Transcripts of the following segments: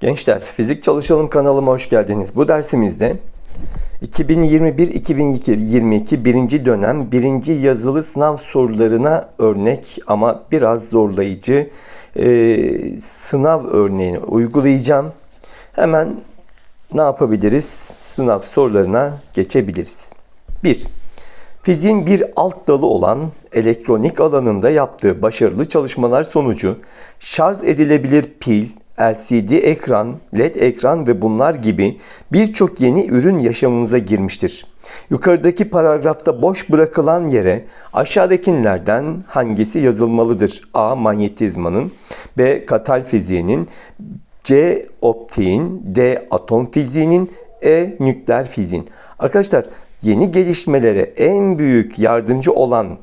Gençler, Fizik Çalışalım kanalıma hoş geldiniz. Bu dersimizde 2021-2022 birinci dönem birinci yazılı sınav sorularına örnek ama biraz zorlayıcı e, sınav örneğini uygulayacağım. Hemen ne yapabiliriz? Sınav sorularına geçebiliriz. 1. Fiziğin bir alt dalı olan elektronik alanında yaptığı başarılı çalışmalar sonucu şarj edilebilir pil, LCD ekran, LED ekran ve bunlar gibi birçok yeni ürün yaşamımıza girmiştir. Yukarıdaki paragrafta boş bırakılan yere aşağıdakilerden hangisi yazılmalıdır? A. Manyetizmanın B. Katal fiziğinin C. Optiğin D. Atom fiziğinin E. Nükleer fiziğin. Arkadaşlar yeni gelişmelere en büyük yardımcı olan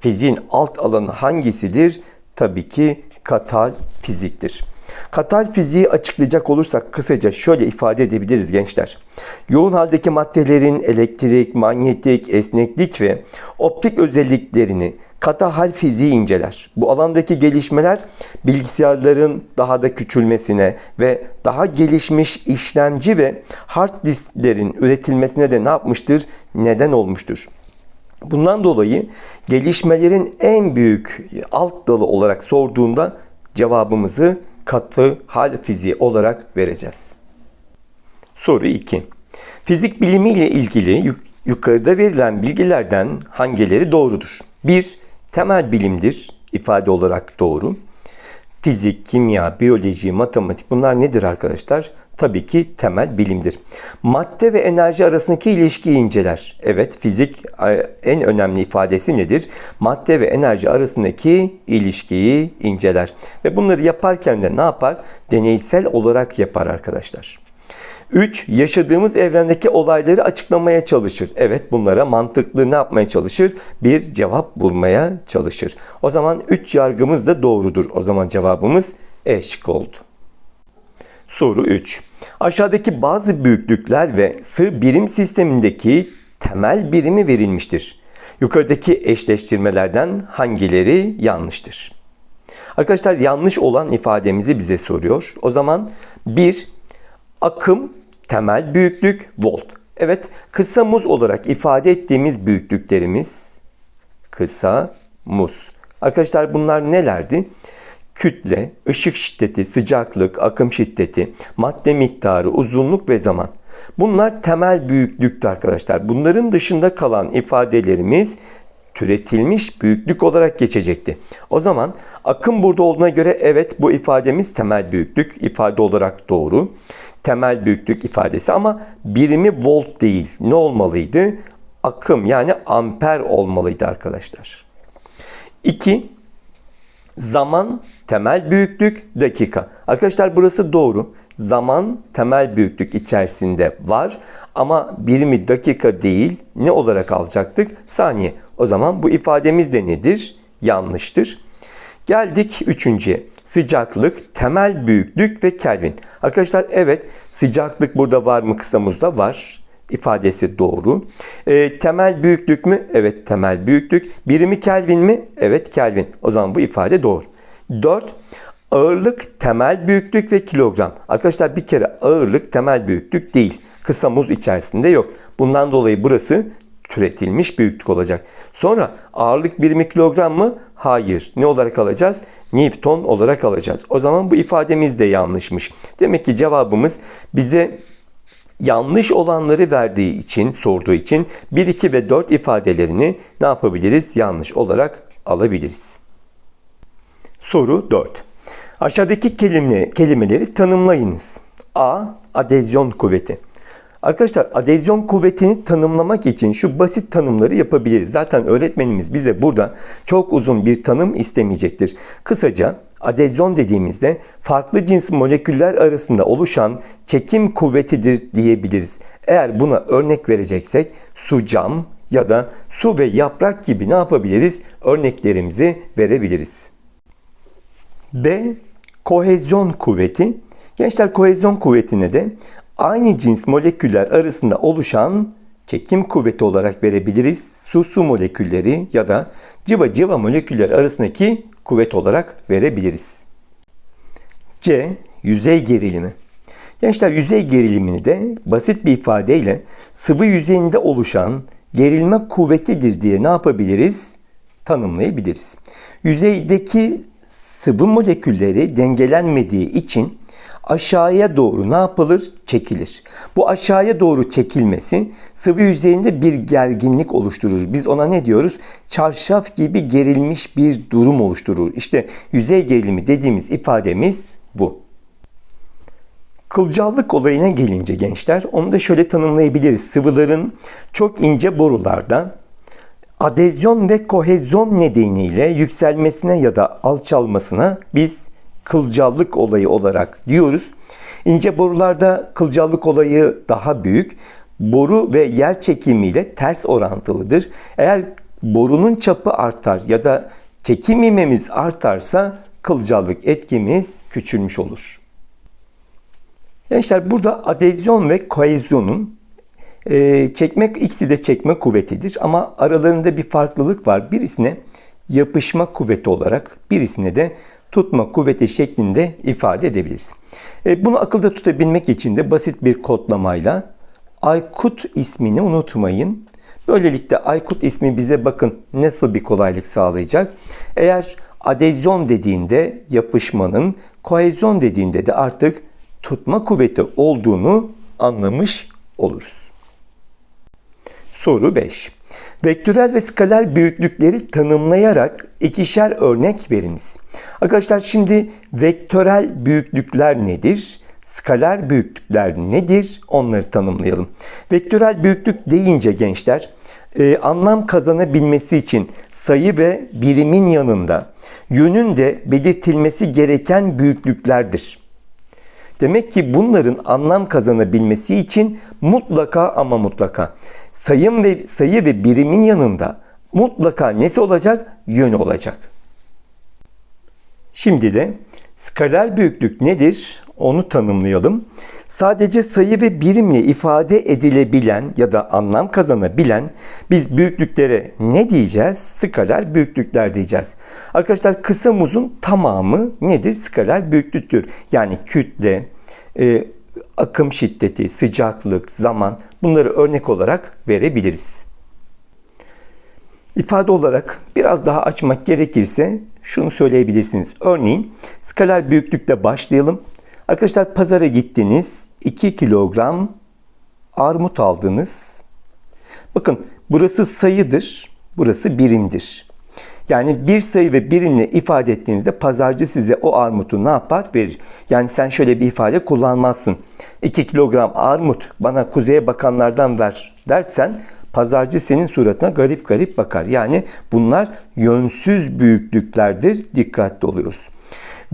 fiziğin alt alanı hangisidir? Tabii ki katal fiziktir. Katal fiziği açıklayacak olursak kısaca şöyle ifade edebiliriz gençler. Yoğun haldeki maddelerin elektrik, manyetik, esneklik ve optik özelliklerini katahal fiziği inceler. Bu alandaki gelişmeler bilgisayarların daha da küçülmesine ve daha gelişmiş işlemci ve hard disklerin üretilmesine de ne yapmıştır? Neden olmuştur. Bundan dolayı gelişmelerin en büyük alt dalı olarak sorduğunda cevabımızı katı hal fiziği olarak vereceğiz. Soru 2. Fizik bilimi ile ilgili yukarıda verilen bilgilerden hangileri doğrudur? 1. Temel bilimdir. ifade olarak doğru. Fizik, kimya, biyoloji, matematik bunlar nedir arkadaşlar? Tabii ki temel bilimdir. Madde ve enerji arasındaki ilişkiyi inceler. Evet, fizik en önemli ifadesi nedir? Madde ve enerji arasındaki ilişkiyi inceler. Ve bunları yaparken de ne yapar? Deneysel olarak yapar arkadaşlar. 3. Yaşadığımız evrendeki olayları açıklamaya çalışır. Evet bunlara mantıklı ne yapmaya çalışır? Bir cevap bulmaya çalışır. O zaman 3 yargımız da doğrudur. O zaman cevabımız E şıkkı oldu. Soru 3. Aşağıdaki bazı büyüklükler ve sığ birim sistemindeki temel birimi verilmiştir. Yukarıdaki eşleştirmelerden hangileri yanlıştır? Arkadaşlar yanlış olan ifademizi bize soruyor. O zaman 1 akım temel büyüklük volt. Evet kısa muz olarak ifade ettiğimiz büyüklüklerimiz kısa muz. Arkadaşlar bunlar nelerdi? Kütle, ışık şiddeti, sıcaklık, akım şiddeti, madde miktarı, uzunluk ve zaman. Bunlar temel büyüklüktü arkadaşlar. Bunların dışında kalan ifadelerimiz türetilmiş büyüklük olarak geçecekti. O zaman akım burada olduğuna göre evet bu ifademiz temel büyüklük ifade olarak doğru. Temel büyüklük ifadesi ama birimi volt değil. Ne olmalıydı? Akım yani amper olmalıydı arkadaşlar. 2. Zaman temel büyüklük dakika. Arkadaşlar burası doğru. Zaman temel büyüklük içerisinde var ama birimi dakika değil ne olarak alacaktık? Saniye. O zaman bu ifademiz de nedir? Yanlıştır. Geldik üçüncüye. Sıcaklık, temel büyüklük ve Kelvin. Arkadaşlar evet sıcaklık burada var mı kısamızda? Var ifadesi doğru. E, temel büyüklük mü? Evet temel büyüklük. Birimi Kelvin mi? Evet Kelvin. O zaman bu ifade doğru. 4. Ağırlık, temel büyüklük ve kilogram. Arkadaşlar bir kere ağırlık temel büyüklük değil. Kısa muz içerisinde yok. Bundan dolayı burası türetilmiş büyüklük olacak. Sonra ağırlık birimi kilogram mı? Hayır. Ne olarak alacağız? Newton olarak alacağız. O zaman bu ifademiz de yanlışmış. Demek ki cevabımız bize yanlış olanları verdiği için, sorduğu için 1, 2 ve 4 ifadelerini ne yapabiliriz? Yanlış olarak alabiliriz. Soru 4. Aşağıdaki kelime, kelimeleri tanımlayınız. A. Adezyon kuvveti. Arkadaşlar adezyon kuvvetini tanımlamak için şu basit tanımları yapabiliriz. Zaten öğretmenimiz bize burada çok uzun bir tanım istemeyecektir. Kısaca adezyon dediğimizde farklı cins moleküller arasında oluşan çekim kuvvetidir diyebiliriz. Eğer buna örnek vereceksek su cam ya da su ve yaprak gibi ne yapabiliriz? Örneklerimizi verebiliriz. B. Kohezyon kuvveti. Gençler kohezyon kuvvetine de aynı cins moleküller arasında oluşan çekim kuvveti olarak verebiliriz. Su su molekülleri ya da civa civa moleküller arasındaki kuvvet olarak verebiliriz. C. yüzey gerilimi. Gençler yüzey gerilimini de basit bir ifadeyle sıvı yüzeyinde oluşan gerilme kuvvetidir diye ne yapabiliriz? Tanımlayabiliriz. Yüzeydeki sıvı molekülleri dengelenmediği için aşağıya doğru ne yapılır? Çekilir. Bu aşağıya doğru çekilmesi sıvı yüzeyinde bir gerginlik oluşturur. Biz ona ne diyoruz? Çarşaf gibi gerilmiş bir durum oluşturur. İşte yüzey gerilimi dediğimiz ifademiz bu. Kılcallık olayına gelince gençler onu da şöyle tanımlayabiliriz. Sıvıların çok ince borularda adezyon ve kohezyon nedeniyle yükselmesine ya da alçalmasına biz kılcallık olayı olarak diyoruz. İnce borularda kılcallık olayı daha büyük. Boru ve yer çekimiyle ters orantılıdır. Eğer borunun çapı artar ya da çekim ivmemiz artarsa kılcallık etkimiz küçülmüş olur. Gençler burada adezyon ve koezyonun e, çekmek ikisi de çekme kuvvetidir ama aralarında bir farklılık var. Birisine yapışma kuvveti olarak birisine de tutma kuvveti şeklinde ifade edebiliriz. E, bunu akılda tutabilmek için de basit bir kodlamayla Aykut ismini unutmayın. Böylelikle Aykut ismi bize bakın nasıl bir kolaylık sağlayacak. Eğer adezyon dediğinde yapışmanın, kohezyon dediğinde de artık tutma kuvveti olduğunu anlamış oluruz. Soru 5. Vektörel ve skaler büyüklükleri tanımlayarak ikişer örnek veriniz. Arkadaşlar şimdi vektörel büyüklükler nedir? Skaler büyüklükler nedir? Onları tanımlayalım. Vektörel büyüklük deyince gençler e, anlam kazanabilmesi için sayı ve birimin yanında yönün de belirtilmesi gereken büyüklüklerdir. Demek ki bunların anlam kazanabilmesi için mutlaka ama mutlaka sayım ve sayı ve birimin yanında mutlaka nesi olacak? Yönü olacak. Şimdi de skaler büyüklük nedir? Onu tanımlayalım. Sadece sayı ve birimle ifade edilebilen ya da anlam kazanabilen biz büyüklüklere ne diyeceğiz? Skaler büyüklükler diyeceğiz. Arkadaşlar kısa muzun tamamı nedir? Skaler büyüklüktür. Yani kütle, e, akım şiddeti, sıcaklık, zaman bunları örnek olarak verebiliriz. İfade olarak biraz daha açmak gerekirse şunu söyleyebilirsiniz. Örneğin skaler büyüklükle başlayalım. Arkadaşlar pazara gittiniz. 2 kilogram armut aldınız. Bakın burası sayıdır. Burası birimdir. Yani bir sayı ve birimle ifade ettiğinizde pazarcı size o armutu ne yapar? Verir. Yani sen şöyle bir ifade kullanmazsın. 2 kilogram armut bana kuzeye bakanlardan ver dersen pazarcı senin suratına garip garip bakar. Yani bunlar yönsüz büyüklüklerdir. Dikkatli oluyoruz.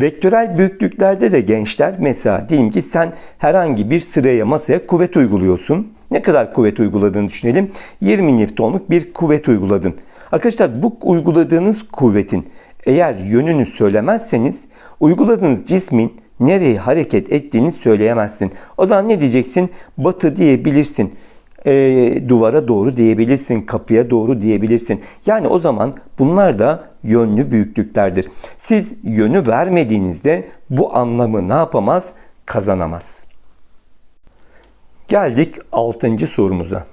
Vektörel büyüklüklerde de gençler mesela diyelim ki sen herhangi bir sıraya masaya kuvvet uyguluyorsun. Ne kadar kuvvet uyguladığını düşünelim. 20 Newton'luk bir kuvvet uyguladın. Arkadaşlar bu uyguladığınız kuvvetin eğer yönünü söylemezseniz uyguladığınız cismin nereye hareket ettiğini söyleyemezsin. O zaman ne diyeceksin? Batı diyebilirsin. E, duvara doğru diyebilirsin, kapıya doğru diyebilirsin. Yani o zaman bunlar da yönlü büyüklüklerdir. Siz yönü vermediğinizde bu anlamı ne yapamaz? Kazanamaz. Geldik 6. sorumuza.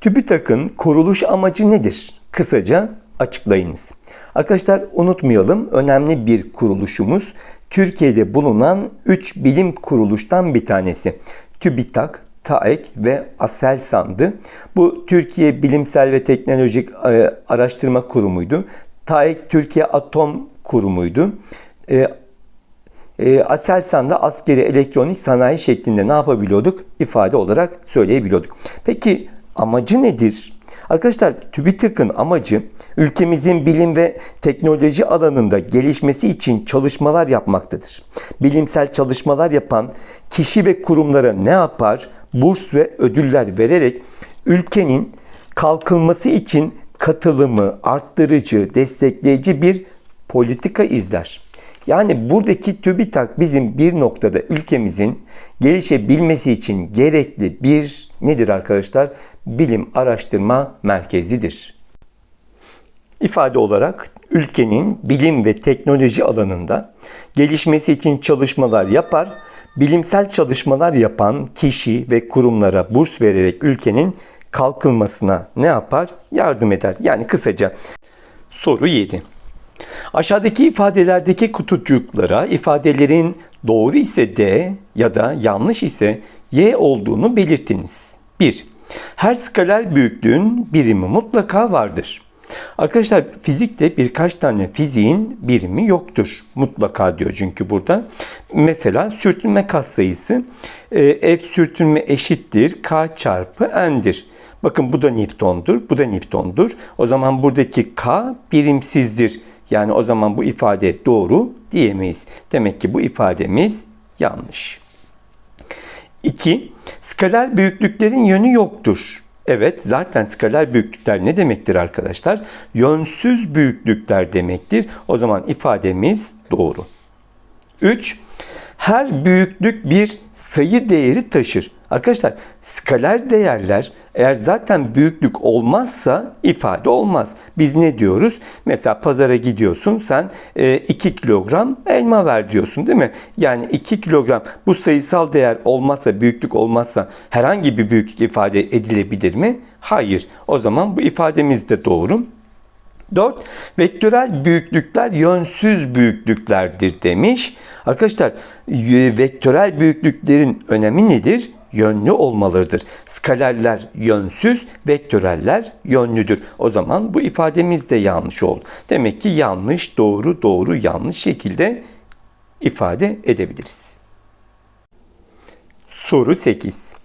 TÜBİTAK'ın kuruluş amacı nedir? Kısaca açıklayınız. Arkadaşlar unutmayalım önemli bir kuruluşumuz. Türkiye'de bulunan 3 bilim kuruluştan bir tanesi. TÜBİTAK, TAEK ve ASELSAN'dı. Bu Türkiye Bilimsel ve Teknolojik e, Araştırma Kurumu'ydu. TAEK Türkiye Atom Kurumu'ydu. E, e, Aselsan da askeri elektronik sanayi şeklinde ne yapabiliyorduk? İfade olarak söyleyebiliyorduk. Peki amacı nedir? Arkadaşlar TÜBİTAK'ın amacı ülkemizin bilim ve teknoloji alanında gelişmesi için çalışmalar yapmaktadır. Bilimsel çalışmalar yapan kişi ve kurumlara ne yapar? Burs ve ödüller vererek ülkenin kalkınması için katılımı arttırıcı, destekleyici bir politika izler. Yani buradaki TÜBİTAK bizim bir noktada ülkemizin gelişebilmesi için gerekli bir nedir arkadaşlar? Bilim araştırma merkezidir. İfade olarak ülkenin bilim ve teknoloji alanında gelişmesi için çalışmalar yapar bilimsel çalışmalar yapan kişi ve kurumlara burs vererek ülkenin kalkınmasına ne yapar? Yardım eder. Yani kısaca soru 7. Aşağıdaki ifadelerdeki kutucuklara ifadelerin doğru ise D ya da yanlış ise Y olduğunu belirtiniz. 1. Her skaler büyüklüğün birimi mutlaka vardır. Arkadaşlar fizikte birkaç tane fiziğin birimi yoktur. Mutlaka diyor çünkü burada. Mesela sürtünme katsayısı e, F sürtünme eşittir K çarpı N'dir. Bakın bu da Newton'dur, bu da Newton'dur. O zaman buradaki K birimsizdir. Yani o zaman bu ifade doğru diyemeyiz. Demek ki bu ifademiz yanlış. 2. Skaler büyüklüklerin yönü yoktur. Evet zaten skaler büyüklükler ne demektir arkadaşlar? Yönsüz büyüklükler demektir. O zaman ifademiz doğru. 3. Her büyüklük bir sayı değeri taşır. Arkadaşlar skaler değerler eğer zaten büyüklük olmazsa ifade olmaz. Biz ne diyoruz? Mesela pazara gidiyorsun sen 2 e, kilogram elma ver diyorsun değil mi? Yani 2 kilogram bu sayısal değer olmazsa büyüklük olmazsa herhangi bir büyüklük ifade edilebilir mi? Hayır. O zaman bu ifademiz de doğru. 4. Vektörel büyüklükler yönsüz büyüklüklerdir demiş. Arkadaşlar vektörel büyüklüklerin önemi nedir? Yönlü olmalıdır. Skalaller yönsüz, vektöreller yönlüdür. O zaman bu ifademiz de yanlış oldu. Demek ki yanlış, doğru, doğru, yanlış şekilde ifade edebiliriz. Soru 8.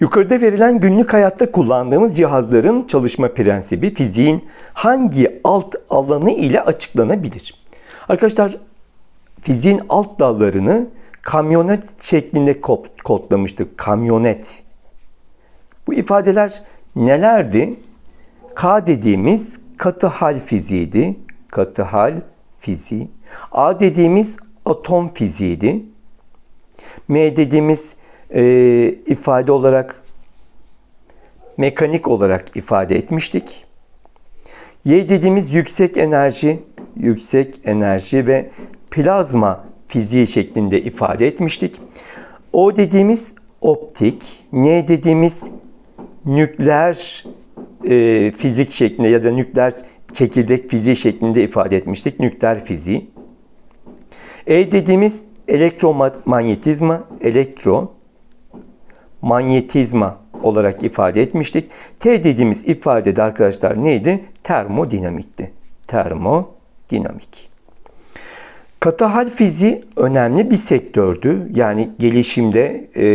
Yukarıda verilen günlük hayatta kullandığımız cihazların çalışma prensibi fiziğin hangi alt alanı ile açıklanabilir? Arkadaşlar fiziğin alt dallarını kamyonet şeklinde kodlamıştık. Kamyonet. Bu ifadeler nelerdi? K dediğimiz katı hal fiziğiydi. Katı hal fiziği. A dediğimiz atom fiziğiydi. M dediğimiz e, ifade olarak mekanik olarak ifade etmiştik. Y dediğimiz yüksek enerji, yüksek enerji ve plazma fiziği şeklinde ifade etmiştik. O dediğimiz optik, N dediğimiz nükleer e, fizik şeklinde ya da nükleer çekirdek fiziği şeklinde ifade etmiştik. Nükleer fiziği. E dediğimiz elektromanyetizma, elektro manyetizma olarak ifade etmiştik. T dediğimiz ifadede arkadaşlar neydi? Termodinamikti. Termodinamik. Katı hal fiziği önemli bir sektördü. Yani gelişimde, e,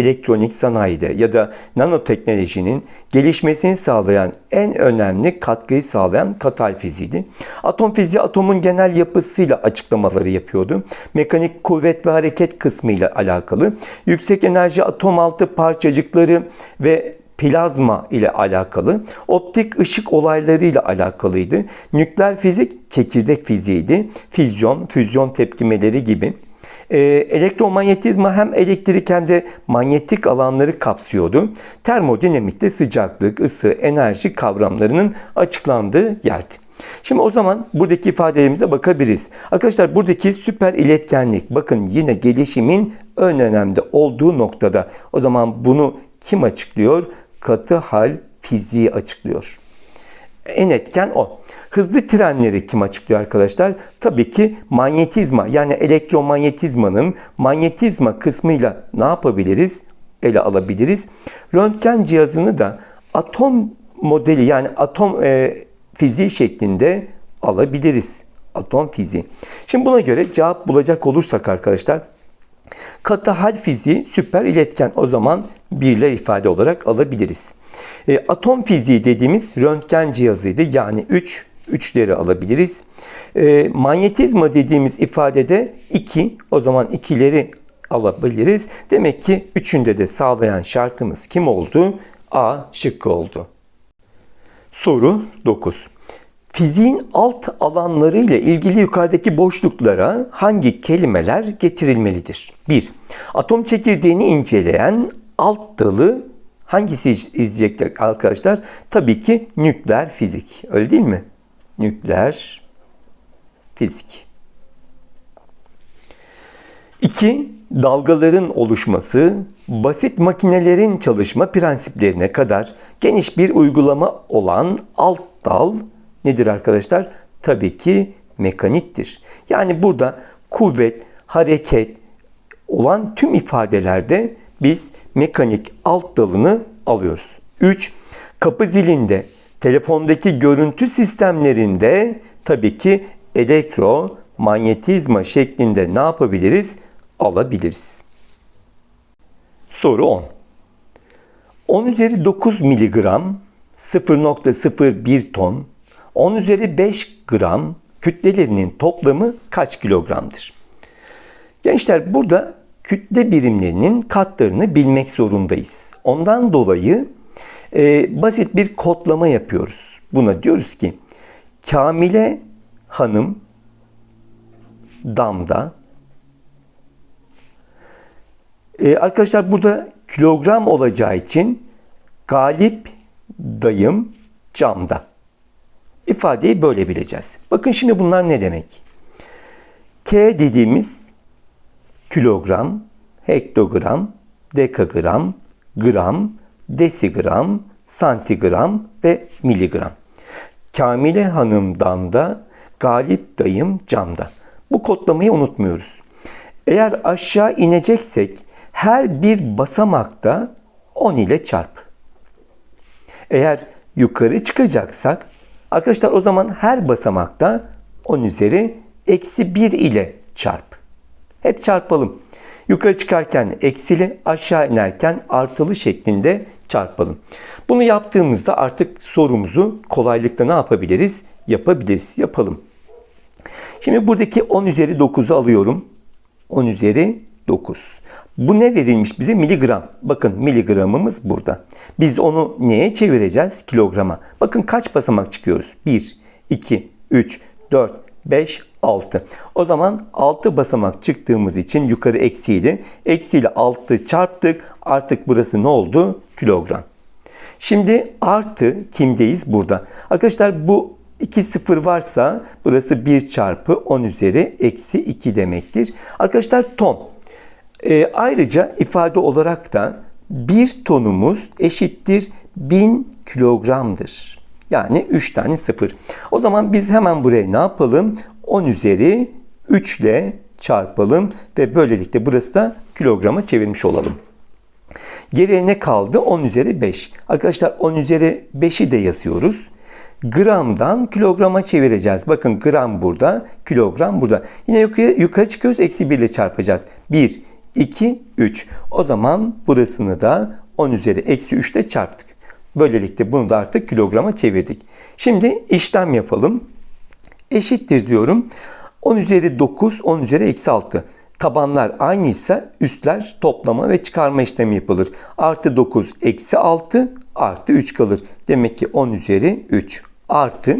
elektronik sanayide ya da nanoteknolojinin gelişmesini sağlayan en önemli katkıyı sağlayan katı hal fiziğiydi. Atom fiziği atomun genel yapısıyla açıklamaları yapıyordu. Mekanik kuvvet ve hareket kısmıyla alakalı. Yüksek enerji atom altı parçacıkları ve plazma ile alakalı, optik ışık olayları ile alakalıydı. Nükleer fizik çekirdek fiziğiydi. Füzyon, füzyon tepkimeleri gibi. Ee, elektromanyetizma hem elektrik hem de manyetik alanları kapsıyordu. Termodinamikte sıcaklık, ısı, enerji kavramlarının açıklandığı yerdi. Şimdi o zaman buradaki ifadelerimize bakabiliriz. Arkadaşlar buradaki süper iletkenlik bakın yine gelişimin ön önemde olduğu noktada. O zaman bunu kim açıklıyor? Katı hal fiziği açıklıyor. En etken o. Hızlı trenleri kim açıklıyor arkadaşlar? Tabii ki manyetizma yani elektromanyetizmanın manyetizma kısmıyla ne yapabiliriz? Ele alabiliriz. Röntgen cihazını da atom modeli yani atom e, fiziği şeklinde alabiliriz. Atom fiziği. Şimdi buna göre cevap bulacak olursak arkadaşlar Katı hal fiziği süper iletken o zaman birler ifade olarak alabiliriz. E, atom fiziği dediğimiz röntgen cihazıydı. Yani 3, 3, 3'leri alabiliriz. E, manyetizma dediğimiz ifadede 2, o zaman 2'leri alabiliriz. Demek ki üçünde de sağlayan şartımız kim oldu? A şıkkı oldu. Soru 9. Fiziğin alt alanları ile ilgili yukarıdaki boşluklara hangi kelimeler getirilmelidir? 1. Atom çekirdeğini inceleyen alt dalı hangisi izleyecekler arkadaşlar? Tabii ki nükleer fizik. Öyle değil mi? Nükleer fizik. 2. Dalgaların oluşması, basit makinelerin çalışma prensiplerine kadar geniş bir uygulama olan alt dal nedir arkadaşlar? Tabii ki mekaniktir. Yani burada kuvvet, hareket olan tüm ifadelerde biz mekanik alt dalını alıyoruz. 3. Kapı zilinde, telefondaki görüntü sistemlerinde tabii ki elektromanyetizma şeklinde ne yapabiliriz? Alabiliriz. Soru 10. 10 üzeri 9 miligram 0.01 ton 10 üzeri 5 gram kütlelerinin toplamı kaç kilogramdır? Gençler burada kütle birimlerinin katlarını bilmek zorundayız. Ondan dolayı e, basit bir kodlama yapıyoruz. Buna diyoruz ki Kamile Hanım damda e, arkadaşlar burada kilogram olacağı için Galip dayım camda. İfadeyi böyle bileceğiz. Bakın şimdi bunlar ne demek? K dediğimiz kilogram, hektogram, dekagram, gram, desigram, santigram ve miligram. Kamile Hanım'dan da Galip dayım camda. Bu kodlamayı unutmuyoruz. Eğer aşağı ineceksek her bir basamakta 10 ile çarp. Eğer yukarı çıkacaksak arkadaşlar o zaman her basamakta 10 üzeri eksi 1 ile çarp. Hep çarpalım. Yukarı çıkarken eksili, aşağı inerken artılı şeklinde çarpalım. Bunu yaptığımızda artık sorumuzu kolaylıkla ne yapabiliriz? Yapabiliriz. Yapalım. Şimdi buradaki 10 üzeri 9'u alıyorum. 10 üzeri 9. Bu ne verilmiş bize? Miligram. Bakın miligramımız burada. Biz onu neye çevireceğiz? Kilograma. Bakın kaç basamak çıkıyoruz? 1, 2, 3, 4, 5, 6. O zaman 6 basamak çıktığımız için yukarı eksiydi. Eksiyle 6 çarptık. Artık burası ne oldu? Kilogram. Şimdi artı kimdeyiz? Burada. Arkadaşlar bu 2 sıfır varsa burası 1 çarpı 10 üzeri eksi 2 demektir. Arkadaşlar ton. E, ayrıca ifade olarak da 1 tonumuz eşittir 1000 kilogramdır. Yani 3 tane sıfır. O zaman biz hemen buraya ne yapalım? 10 üzeri 3 ile çarpalım ve böylelikle burası da kilograma çevirmiş olalım. Geriye ne kaldı? 10 üzeri 5. Arkadaşlar 10 üzeri 5'i de yazıyoruz. Gramdan kilograma çevireceğiz. Bakın gram burada, kilogram burada. Yine yukarı, yukarı çıkıyoruz. Eksi 1 ile çarpacağız. 1, 2, 3. O zaman burasını da 10 üzeri eksi 3 ile çarptık. Böylelikle bunu da artık kilograma çevirdik. Şimdi işlem yapalım. Eşittir diyorum. 10 üzeri 9, 10 üzeri eksi 6. Tabanlar aynıysa üstler toplama ve çıkarma işlemi yapılır. Artı 9 eksi 6 artı 3 kalır. Demek ki 10 üzeri 3 artı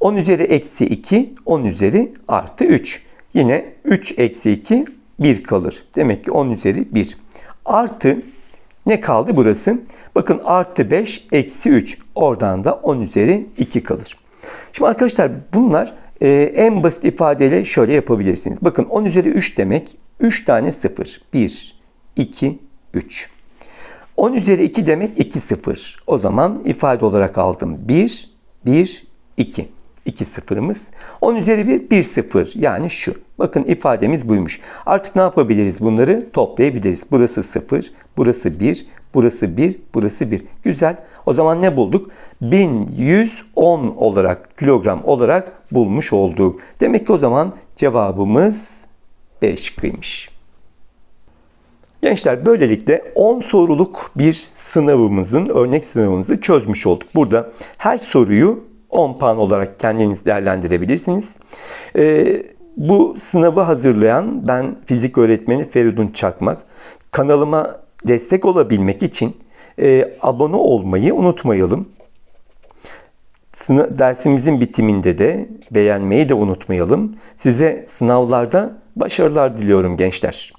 10 üzeri eksi 2 10 üzeri artı 3. Yine 3 eksi 2 1 kalır. Demek ki 10 üzeri 1 artı ne kaldı burası? Bakın artı 5 eksi 3 oradan da 10 üzeri 2 kalır. Şimdi arkadaşlar bunlar e, en basit ifadeyle şöyle yapabilirsiniz. Bakın 10 üzeri 3 demek 3 tane 0. 1, 2, 3. 10 üzeri 2 demek 2 0. O zaman ifade olarak aldım. 1, 1, 2. 2 sıfırımız. 10 üzeri 1, 1 sıfır. Yani şu. Bakın ifademiz buymuş. Artık ne yapabiliriz bunları? Toplayabiliriz. Burası 0, burası 1, burası 1, burası 1. Güzel. O zaman ne bulduk? 1110 olarak, kilogram olarak bulmuş olduk. Demek ki o zaman cevabımız 5 kıymış. Gençler böylelikle 10 soruluk bir sınavımızın, örnek sınavımızı çözmüş olduk. Burada her soruyu 10 puan olarak kendiniz değerlendirebilirsiniz. Ee, bu sınavı hazırlayan ben fizik öğretmeni Feridun Çakmak. Kanalıma destek olabilmek için e, abone olmayı unutmayalım. Sınav, dersimizin bitiminde de beğenmeyi de unutmayalım. Size sınavlarda başarılar diliyorum gençler.